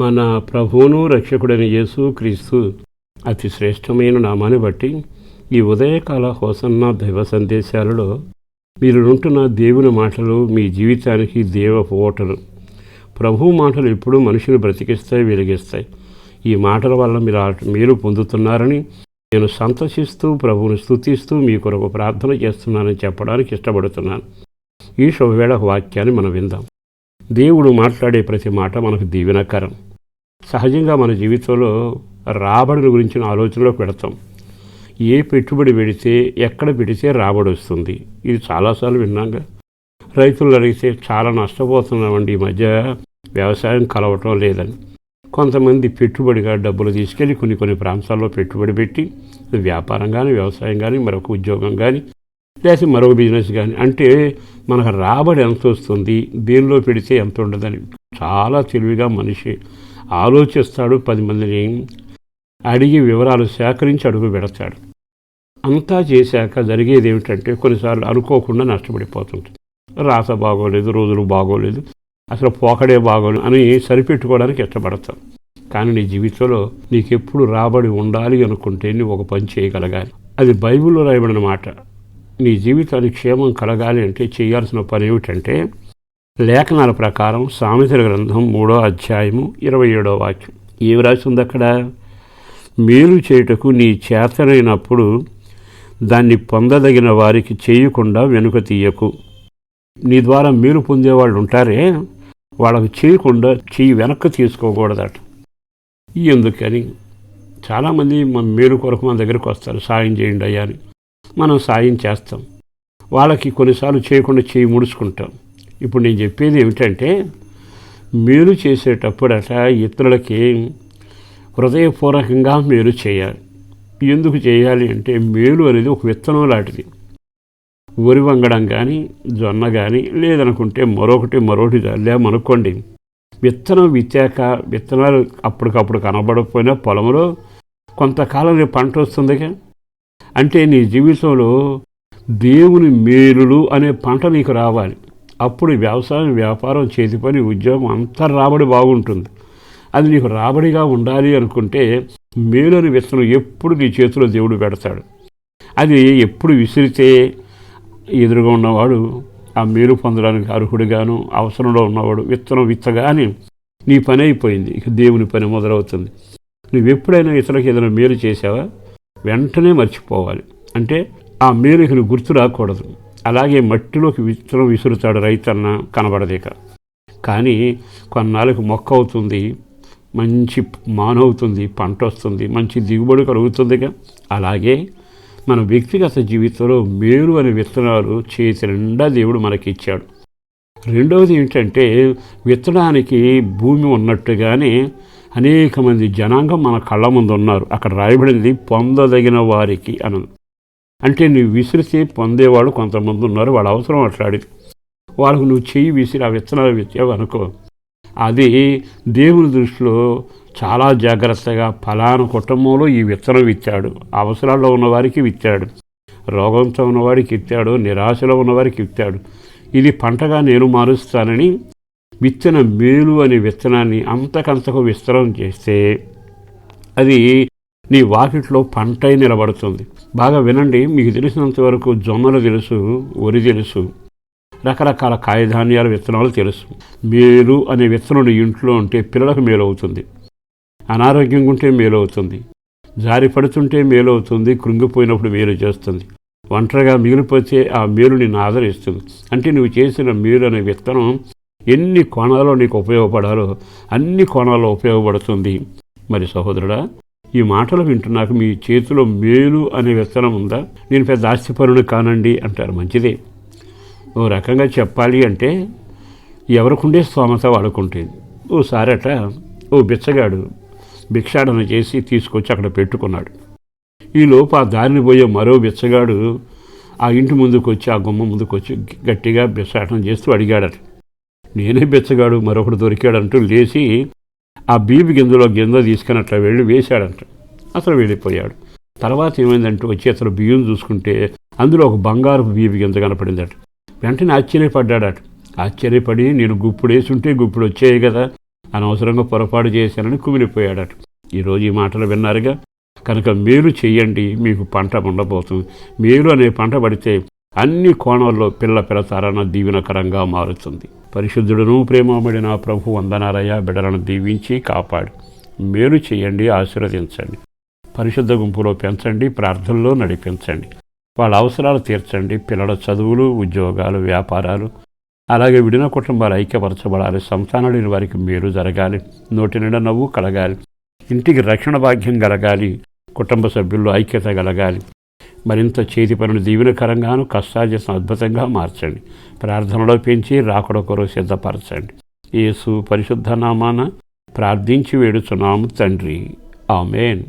మన ప్రభువును రక్షకుడైన యేసు క్రీస్తు అతి శ్రేష్టమైన నామాన్ని బట్టి ఈ ఉదయకాల హోసన్న దైవ సందేశాలలో మీరు ఉంటున్న దేవుని మాటలు మీ జీవితానికి దేవ ఓటలు ప్రభు మాటలు ఎప్పుడూ మనుషుని బ్రతికిస్తాయి వెలిగిస్తాయి. ఈ మాటల వల్ల మీరు మీరు పొందుతున్నారని నేను సంతోషిస్తూ ప్రభువుని స్థుతిస్తూ మీ కొరకు ప్రార్థన చేస్తున్నానని చెప్పడానికి ఇష్టపడుతున్నాను. ఈ శుభవేళ వాక్యాన్ని మనం విందాం. దేవుడు మాట్లాడే ప్రతి మాట మనకు దీవెనకరం. సహజంగా మన జీవితంలో రాబడిని గురించిన ఆలోచనలో పెడతాం ఏ పెట్టుబడి పెడితే ఎక్కడ పెడితే రాబడి వస్తుంది? ఇది చాలాసార్లు విన్నాగా. రైతులు అడిగితే చాలా నష్టపోతున్నామండి ఈ మధ్య వ్యవసాయం కలవటం లేదని. కొంతమంది పెట్టుబడిగా డబ్బులు తీసుకెళ్ళి కొన్ని కొన్ని ప్రాంతాల్లో పెట్టుబడి పెట్టి వ్యాపారం కానీ వ్యవసాయం కానీ మరొక ఉద్యోగం కానీ లేకపోతే మరొక బిజినెస్ కానీ అంటే మనకు రాబడి ఎంత వస్తుంది? దేనిలో పెడితే ఎంత ఉండదని? చాలా తెలివిగా మనిషి ఆలోచిస్తాడు పది మందిని. అడిగి వివరాలు సేకరించి అడుగు పెడతాడు. అంతా చేశాక జరిగేది ఏమిటంటే కొన్నిసార్లు అనుకోకుండా నష్టపడిపోతుంది రాత బాగోలేదు రోజులు బాగోలేదు అసలు పోకడే బాగోలేదు అని సరిపెట్టుకోవడానికి ఇష్టపడతాం. కానీ నీ జీవితంలో నీకెప్పుడు రాబడి ఉండాలి అనుకుంటే నువ్వు ఒక పని చేయగలగాలి. అది బైబిల్లో రాయబడిన మాట. నీ జీవితానికి క్షేమం కలగాలి అంటే చేయాల్సిన పని ఏమిటంటే లేఖనాల ప్రకారం సామెతల గ్రంథం మూడో అధ్యాయము ఇరవై ఏడో వాక్యం. ఏమి రాసి ఉంది అక్కడ? మేలు చేయుటకు నీ చేతనైనప్పుడు దాన్ని పొందదగిన వారికి చేయకుండా వెనుక తీయకు. నీ ద్వారా మేలు పొందేవాళ్ళు ఉంటారే? వాళ్ళకు చేయకుండా చెయ్యి వెనక్కి తీసుకోకూడదట. ఎందుకని? చాలామంది మన మేలు కొరకు మన దగ్గరికి వస్తారు. సాయం చేయండి అయ్యా అని. మనం సాయం చేస్తాం. వాళ్ళకి కొన్నిసార్లు చేయకుండా చేయి ముడుచుకుంటాం. ఇప్పుడు నేను చెప్పేది ఏమిటంటే మేలు చేసేటప్పుడట ఇతరులకి హృదయపూర్వకంగా మేలు చేయాలి. ఎందుకు చేయాలి అంటే మేలు అనేది ఒక విత్తనం లాంటిది. వరి వంగడం కానీ జొన్న కానీ లేదనుకుంటే మరొకటి మరొకటి లేమనుకోండి విత్తనం విత్తాక విత్తనాలు అప్పటికప్పుడు కనబడకపోయినా పొలంలో కొంతకాలం నీ పంట వస్తుందిగా. అంటే నీ జీవితంలో దేవుని మేలులు అనే పంట నీకు రావాలి. అప్పుడు వ్యవసాయం వ్యాపారం చేతి పని ఉద్యోగం అంతా రాబడి బాగుంటుంది. అది నీకు రాబడిగా ఉండాలి అనుకుంటే మేలుని విత్తనం ఎప్పుడు నీ చేతిలో దేవుడు పెడతాడు. అది ఎప్పుడు విసిరితే ఎదురుగా ఉన్నవాడు ఆ మేలు పొందడానికి అర్హుడిగాను అవసరంలో ఉన్నవాడు విత్తనం విత్తగానే నీ పని అయిపోయింది. ఇక దేవుని పని మొదలవుతుంది. నువ్వు ఎప్పుడైనా ఇతరులకు ఏదైనా మేలు చేసావా వెంటనే మర్చిపోవాలి. అంటే ఆ మేలు ఇక నువ్వు గుర్తు రాకూడదు. అలాగే మట్టిలోకి విత్తనం విసురుతాడు రైతన్న కనబడదేక. కానీ కొన్నాళ్ళకి మొక్క అవుతుంది మంచి మానవుతుంది పంట వస్తుంది మంచి దిగుబడి కలుగుతుందిగా. అలాగే మన వ్యక్తిగత జీవితంలో మేలు అనే విత్తనాలు చేతి నిండా దేవుడు మనకి ఇచ్చాడు రెండవది ఏంటంటే విత్తడానికి భూమి ఉన్నట్టుగానే అనేక మంది జనాంగం మన కళ్ళ ముందు ఉన్నారు అక్కడ రాయబడింది పొందదగిన వారికి అని అంటే నువ్వు విసిరితే పొందేవాడు కొంతమంది ఉన్నారు వాళ్ళ అవసరం అట్లాడి వాళ్ళకు నువ్వు చెయ్యి విసిరి ఆ విత్తనాలు విత్తావు అనుకో. అది దేవుని దృష్టిలో చాలా జాగ్రత్తగా ఫలానా కుటుంబంలో ఈ విత్తనం ఇచ్చాడు అవసరాల్లో ఉన్నవారికి ఇచ్చాడు రోగంతో ఉన్నవాడికి ఇచ్చాడు నిరాశలో ఉన్నవారికి ఇచ్చాడు ఇది పంటగా నేను మారుస్తానని విత్తన మేలు అనే విత్తనాన్ని అంతకంతకు విస్తరం చేస్తే అది నీ వాకిట్లో పంటై నిలబడుతుంది. బాగా వినండి మీకు తెలిసినంత వరకు జొన్నలు తెలుసు వరి తెలుసు రకరకాల కాయధాన్యాల విత్తనాలు తెలుసు. మేలు అనే విత్తనం నీ ఇంట్లో ఉంటే పిల్లలకు మేలు అవుతుంది అనారోగ్యంగా ఉంటే మేలు అవుతుంది జారి పడుతుంటే మేలు అవుతుంది కృంగిపోయినప్పుడు మేలు చేస్తుంది. ఒంటరిగా మిగిలిపోతే ఆ మేలు నిన్ను ఆదరిస్తుంది అంటే నువ్వు చేసిన మేలు అనే విత్తనం ఎన్ని కోణాల్లో నీకు ఉపయోగపడాలో అన్ని కోణాల్లో ఉపయోగపడుతుంది. మరి సహోదరుడా ఈ మాటలు వింటున్నాక మీ చేతిలో మేలు అనే విత్తనం ఉందా? నేను పెద్ద ఆస్తిపరుని కానండి అంటారు మంచిదే. ఓ రకంగా చెప్పాలి అంటే ఎవరికుండే స్తోమత వాడుకుంటుంది. ఓసారట ఓ బిచ్చగాడు భిక్షాటన చేసి తీసుకొచ్చి అక్కడ పెట్టుకున్నాడు. ఈలోపు ఆ దారిని పోయే మరో బిచ్చగాడు ఆ ఇంటి ముందుకు వచ్చి ఆ గుమ్మ ముందుకు వచ్చి గట్టిగా బిచ్చాటం చేస్తూ అడిగాడట. నేనే బిచ్చగాడు మరొకడు దొరికాడంటూ లేచి ఆ బీబి గింజలో గింజ తీసుకుని అట్లా వెళ్ళి వేశాడంట. అసలు వెళ్ళిపోయాడు. తర్వాత ఏమైందంటే వచ్చి అతను బియ్యం చూసుకుంటే అందులో ఒక బంగారు బీబి గింజ కనపడిందట. వెంటనే ఆశ్చర్యపడ్డాడట. ఆశ్చర్యపడి నేను గుప్పుడు వేసుంటే గుప్పుడు వచ్చాయి కదా. అనవసరంగా పొరపాటు చేశానని కుమిలిపోయాడట. ఈరోజు ఈ మాటలు విన్నారుగా? కనుక మేలు చెయ్యండి మీకు పంట ఉండబోతుంది. మేలు అనే పంట పడితే అన్ని కోణాల్లో పిల్ల పిల్లతారన్న దీవెనకరంగా మారుతుంది. పరిశుద్ధుడును నా ప్రభు వందనాలయ బిడలను దీవించి కాపాడు. మేలు చేయండి ఆశీర్వదించండి. పరిశుద్ధ గుంపులో పెంచండి ప్రార్థనలో నడిపించండి. వాళ్ళ అవసరాలు తీర్చండి పిల్లల చదువులు ఉద్యోగాలు వ్యాపారాలు. అలాగే విడిన కుటుంబాలు ఐక్యపరచబడాలి సంతానం లేని వారికి మేలు జరగాలి నోటి నిండా నవ్వు కలగాలి ఇంటికి రక్షణ భాగ్యం కలగాలి కుటుంబ సభ్యుల్లో ఐక్యత కలగాలి. మరింత చేతి పనులు దీవెనకరంగాను కష్టార్జితం అద్భుతంగా మార్చండి. ప్రార్థనలో పెంచి రాకడొకరు సిద్ధపరచండి. యేసు పరిశుద్ధ నామాన ప్రార్థించి వేడుచున్నాము తండ్రి. ఆమెన్.